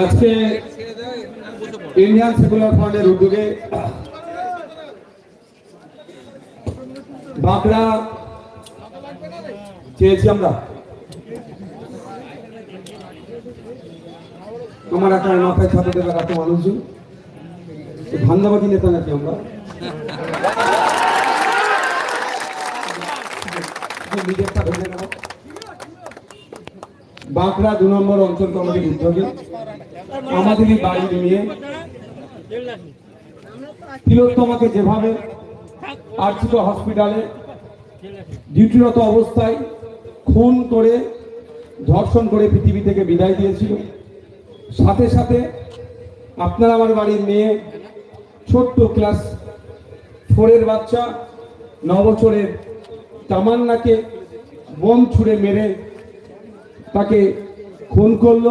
আজকে Indian secular ফ্রন্টের উদ্যোগে বাঁকড়া চেয়েছি আমরা। আমার একটা মাথায় ছাপে দেবে মানুষজন। এই ধান্দাবাদী নেতা নাকি আমরা? বাঁকড়া দু নম্বর অঞ্চল কমিটির উদ্যোগে আমাদেরই বাড়ির মেয়ে তিলোত্তমাকে যেভাবে আর্থিক হসপিটালে ডিউটিরত অবস্থায় খুন করে, ধর্ষণ করে পৃথিবী থেকে বিদায় দিয়েছিল। সাথে সাথে আপনার আমার বাড়ির মেয়ে ছোট্ট ক্লাস ফোরের বাচ্চা ন বছরের তামান্নাকে বোম ছুঁড়ে মেরে তাকে খুন করল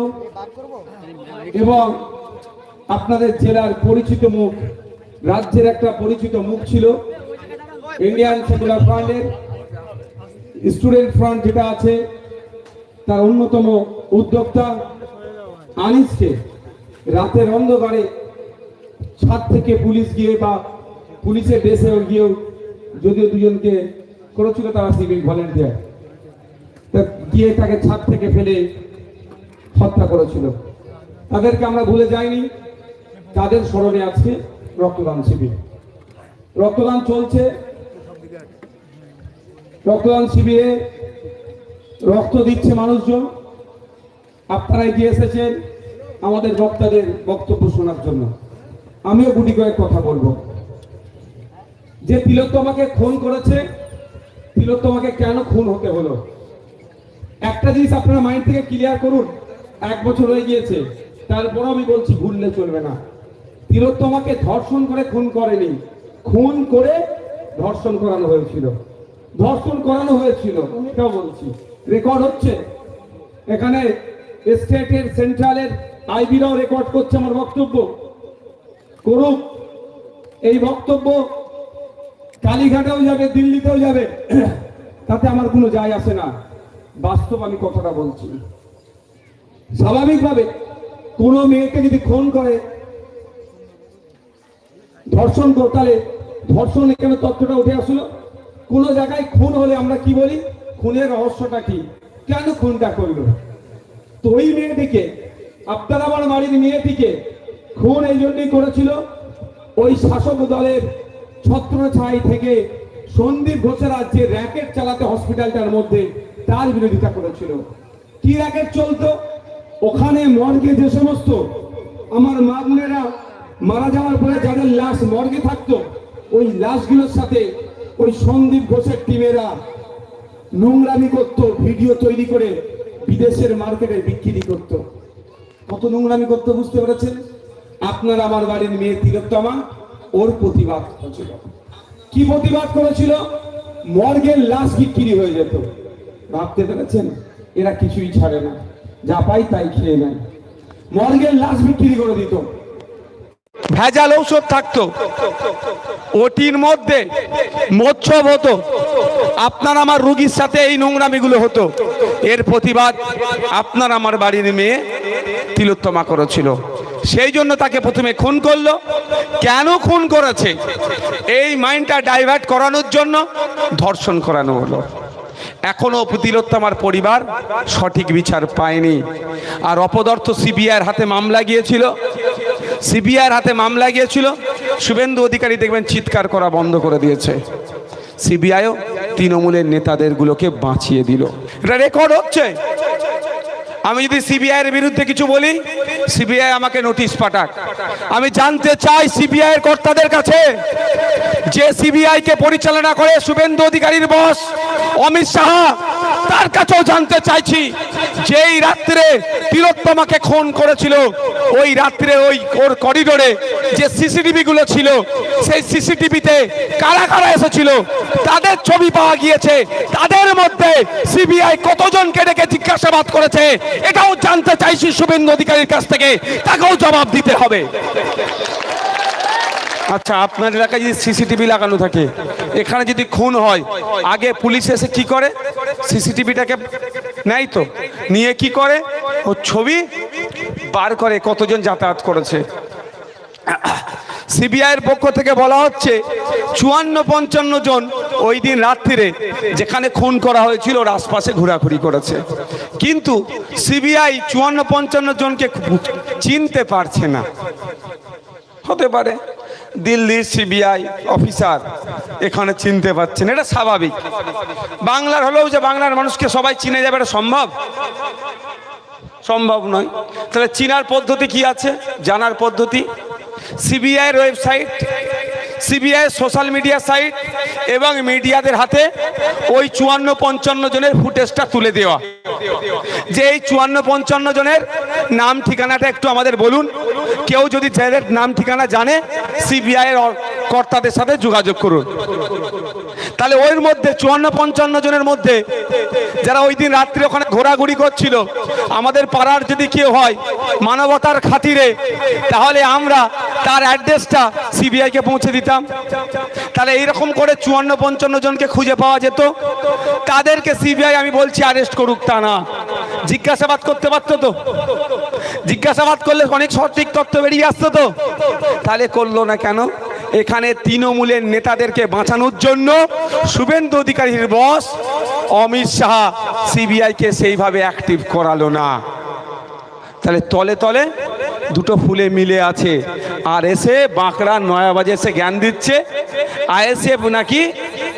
এবং আপনাদের জেলার পরিচিত মুখ, রাজ্যের একটা পরিচিত মুখ ছিল ইন্ডিয়ান সেকুলার ফ্রন্টের স্টুডেন্ট ফ্রন্ট যেটা আছে, তার অন্যতম উদ্যোক্তা আনিসকে রাতের অন্ধকারে ছাদ থেকে পুলিশ গিয়ে বা পুলিশের ড্রেসে গিয়েও যদিও দুজনকে করেছিল তারা সিভিল ভলেন্টিয়ার। তা গিয়ে তাকে ছাদ থেকে ফেলে হত্যা করেছিল। তাদেরকে আমরা ভুলে যাইনি। তাদের স্মরণে আজকে রক্তদান শিবির। রক্তদান চলছে। রক্তদান শিবিরে রক্ত দিচ্ছে মানুষজন। আপনারা এগিয়ে এসেছেন আমাদের বক্তাদের বক্তব্য শোনার জন্য। আমিও গুটি কয়েক কথা বলব। যে তিলোত্তমাকে খুন করেছে তিলোত্তমাকে কেন খুন হতে হলো? একটা জিনিস আপনারা মাইন্ড থেকে ক্লিয়ার করুন, এক বছর হয়ে গিয়েছে তারপর আমি বলছি ভুললে চলবে না। তিলোত্তমাকে ধর্ষণ করে খুন করেনি, খুন করে ধর্ষণ করানো হয়েছিল। ধর্ষণ করানো হয়েছিল এটাও বলছি। রেকর্ড হচ্ছে। এখানে স্টেটের, সেন্ট্রালের আইবিরাও রেকর্ড করছে আমার বক্তব্য। করুক এই বক্তব্য কালীঘাটেও যাবে, দিল্লিতেও যাবে। তাতে আমার কোনো যায় আসে না। বাস্তব আমি কথাটা বলছি। স্বাভাবিকভাবে কোনো মেয়েকে যদি খুন করে, ধর্ষণ করতালে ধর্ষণ এখানে তথ্যটা উঠে আসলো? কোনো জায়গায় খুন হলে আমরা কি বলি? খুনের রহস্যটা কি? কেন খুনটা করল? তো ওই মেয়েটিকে আপনার আমার বাড়ির মেয়েটিকে খুন এই জন্যই করেছিল, ওই শাসক দলের ছত্র ছাই থেকে সন্দীপ ঘোষেরা যে র্যাকেট চালাতে হসপিটালটার মধ্যে তার বিরোধিতা করেছিল। কি র্যাকেট চলতো? ওখানে মর্গে যে সমস্ত আমার মা বোনেরা মারা যাওয়ার পরে যাদের লাশ মর্গে থাকতো, ওই লাশগুলোর সাথে ওই সন্দীপ ঘোষের টিমেরা নোংরামি করতো, ভিডিও তৈরি করে বিদেশের মার্কেটে বিক্রি করত। কত নোংরামি করতো বুঝতে পেরেছেন? আপনার আমার বাড়ির মেয়ে তিলোত্তমা ওর প্রতিবাদ করেছিল কি প্রতিবাদ করেছিল? মর্গের লাশ বিক্রি হয়ে যেত। ভাবতে পেরেছেন? এরা কিছুই ছাড়ে না। যা পাই তাই খেয়ে নেয়। মর্গের লাশ বিক্রি করে দিত। ভেজাল ঔষধ থাকতো। ওটির মধ্যে মোচ্ছব হতো। আপনার আমার রুগীর সাথে এই নোংরামিগুলো হতো। এর প্রতিবাদ আপনার আমার বাড়ির মেয়ে তিলোত্তমা করেছিল। সেই জন্য তাকে প্রথমে খুন করল। কেন খুন করেছে? এই মাইন্ডটা ডাইভার্ট করানোর জন্য ধর্ষণ করানো হলো। এখনও তিলোত্তমার পরিবার সঠিক বিচার পায়নি। আর অপদার্থ সিবিআইয়ের হাতে মামলা গিয়েছিল। সিবিআইয়ের হাতে মামলা গিয়েছিল। শুভেন্দু অধিকারী দেখবেন চিৎকার করা বন্ধ করে দিয়েছে। সিবিআইও তৃণমূলের নেতাদেরগুলোকে বাঁচিয়ে দিল। এটা রেকর্ড হচ্ছে। আমি যদি সিবিআই এর বিরুদ্ধে কিছু বলি সিবিআই আমাকে নোটিশ পাঠাক। আমি জানতে চাই সিবিআই এর কর্তাদের কাছে যে সিবিআই কে পরিচালনা করে শুভেন্দু অধিকারীর বস অমিত শাহ, তার কাছেও জানতে চাইছি যেই রাত্রে তিলোত্তমাকে খুন করেছিল, ওই রাত্রে ওই ওর করিডোরে যে সিসিটিভি গুলো ছিল, সেই সিসিটিভিতে কারা কারা এসেছিল, তাদের ছবি পাওয়া গিয়েছে, তাদের মধ্যে সিবিআই কতজনকে ডেকে জিজ্ঞাসাবাদ করেছে, এটাও জানতে চাইছি শুভেন্দু অধিকারীর কাছ থেকে। তাকেও জবাব দিতে হবে। আচ্ছা আপনার এলাকায় যদি সিসিটিভি লাগানো থাকে, এখানে যদি খুন হয়, আগে পুলিশ এসে কি করে? সিসিটিভিটাকে নেয় তো, নিয়ে কি করে? ও ছবি বার করে কতজন যাতায়াত করেছে। সিবিআইয়ের পক্ষ থেকে বলা হচ্ছে, চুয়ান্ন পঞ্চান্ন জন ওই দিন রাত্রিরে যেখানে খুন করা হয়েছিল ওর আশপাশে ঘোরাঘুরি করেছে। কিন্তু সিবিআই চুয়ান্ন পঞ্চান্ন জনকে চিনতে পারছে না। হতে পারে দিল্লির সিবিআই অফিসার এখানে চিনতে পারছেন এটা স্বাভাবিক। বাংলার হলেও যে বাংলার মানুষকে সবাই চিনে যাবে, এটা সম্ভব? সম্ভব নয়। তাহলে চিনার পদ্ধতি কি আছে? জানার পদ্ধতি? সিবিআইয়ের website CBI social media site এবং মিডিয়াদের হাতে ওই চুয়ান্ন পঞ্চান্ন জনের ফুটেজটা তুলে দেওয়া। যে এই চুয়ান্ন পঞ্চান্ন জনের নাম ঠিকানাটা একটু আমাদের বলুন। কেউ যদি যাদের নাম ঠিকানা জানে সিবিআইয়ের কর্তাদের সাথে যোগাযোগ করুন। তাহলে ওর মধ্যে চুয়ান্ন পঞ্চান্ন জনের মধ্যে যারা ওই দিন রাত্রি ওখানে ঘোরাঘুরি করছিল, আমাদের পাড়ার যদি কেউ হয় মানবতার খাতিরে, তাহলে আমরা তার অ্যাড্রেসটা সিবিআইকে পৌঁছে দিতাম। তাহলে এইরকম করে চুয়ান্ন পঞ্চান্ন জনকে খুঁজে পাওয়া যেত। তাদেরকে সিবিআই আমি বলছি অ্যারেস্ট করুক তা না। জিজ্ঞাসাবাদ করতে পারতো তো? জিজ্ঞাসাবাদ করলে অনেক সঠিক তথ্য বেরিয়ে আসতো তো? তাহলে করল না কেন? এখানে তৃণমূলের নেতাদেরকে বাঁচানোর জন্য শুভেন্দু অধিকারীর বস অমিত শাহ সিবিআইকে সেইভাবে অ্যাক্টিভ করালো না। তাহলে তলে তলে দুটো ফুলে মিলে আছে। আর এসে বাঁকড়া নয়াবাজে এসে জ্ঞান দিচ্ছে আইএসএফ নাকি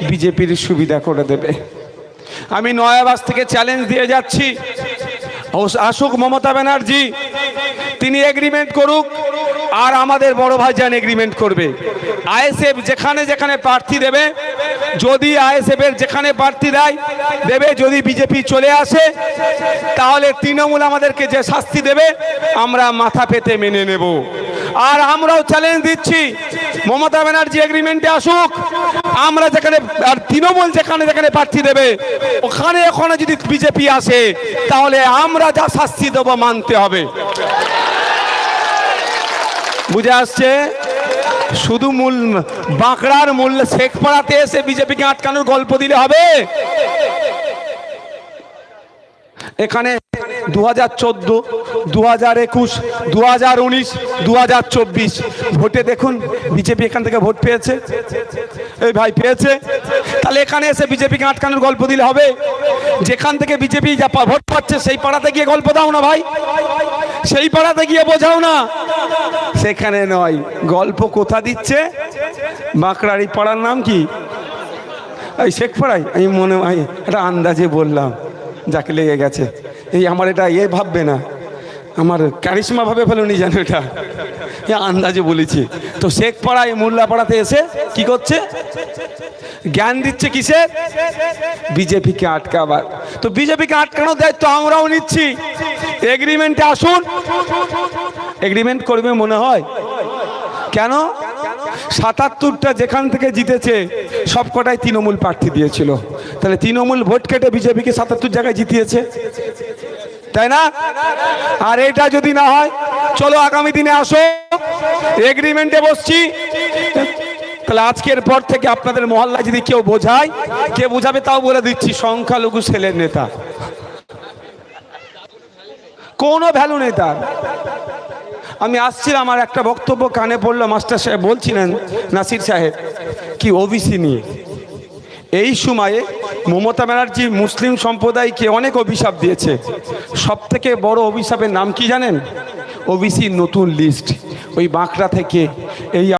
বিজেপির সুবিধা করে দেবে। আমি নয়াবাজ থেকে চ্যালেঞ্জ দিয়ে যাচ্ছি। আসুক মমতা ব্যানার্জি, তিনি এগ্রিমেন্ট করুক, আর আমাদের বড় ভাইজান এগ্রিমেন্ট করবে। আইএসএফ যেখানে যেখানে প্রার্থী দেবে, যদি আইএসএফ এর যেখানে প্রার্থী দেয়, দেবে, যদি বিজেপি চলে আসে, তাহলে তৃণমূল আমাদেরকে যে শাস্তি দেবে, আমরা মাথা পেতে মেনে নেব। আর আমরাও চ্যালেঞ্জ দিচ্ছি, মমতা ব্যানার্জি এগ্রিমেন্টে আসুক, আমরা যেখানে, আর তৃণমূল যেখানে যেখানে প্রার্থী দেবে, ওখানে ওখানে যদি বিজেপি আসে, তাহলে আমরা যা শাস্তি দেবো মানতে হবে। বুঝে আসছে? শুধু মূল বাঁকড়ার মূল্য শেখপাড়াতে এসে বিজেপিকে আটকানোর গল্প দিলে হবে। এখানে দু হাজার চোদ্দ দু হাজার একুশ দু হাজার উনিশ দু হাজার চব্বিশ, ভোটে দেখুন বিজেপি এখান থেকে ভোট পেয়েছে। এই ভাই পেয়েছে। তাহলে এখানে এসে বিজেপিকে আটকানোর গল্প দিলে হবে। যেখান থেকে বিজেপি যা ভোট পাচ্ছে সেই পাড়াতে গিয়ে গল্প দাও না ভাই। সেই পাড়াতে গিয়ে বোঝাও না। সেখানে নয়, গল্প কোথা দিচ্ছে? বাঁকড়ার এই পাড়ার নাম কি? এই শেখ পাড়াই আমি মনে হয় এটা আন্দাজে বললাম, যাকে লেগে গেছে। এই আমার এটা এ ভাববে না। আমার কারিশমা ভাবে ফেলুনি যেন এটা। এ আন্দাজে বলেছি। তো শেখ পাড়ায় মোল্লা পাড়াতে এসে কি করছে? জ্ঞান দিচ্ছে কিসের? বিজেপিকে আটকাবার। তো বিজেপিকে আটকানোর দায়িত্ব আমরাও নিচ্ছি। এগ্রিমেন্টে আসুন। এগ্রিমেন্ট করবে মনে হয়। কেন? সাতাত্তরটা যেখান থেকে জিতেছে সব কটাই তৃণমূল প্রার্থী দিয়েছিল। তাহলে তৃণমূল ভোট কেটে বিজেপিকে সাতাত্তর জায়গায় জিতিয়েছে? তাই না? আর এটা যদি না হয়, চলো আগামী দিনে আসো। এগ্রিমেন্টে বসছি। তাহলে আজকের পর থেকে আপনাদের মহল্লায় যদি কেউ বোঝায়, কে বোঝাবে তাও বলে দিচ্ছি, সংখ্যালঘু ছেলের নেতা। কোনো ভ্যালু নেই তার। আমি আসছিলাম আমার একটা বক্তব্য কানে পড়ল মাস্টার সাহেব, বলছিলেন, নাসির সাহেব, কি ওবিসি নিয়ে। এই সময়ে মমতা ব্যানার্জি মুসলিম সম্প্রদায়কে অনেক অভিশাপ দিয়েছে। সব থেকে বড় অভিশাপের নাম কি জানেন? ওবিসি নতুন লিস্ট ওই বাঁকড়া থেকে এই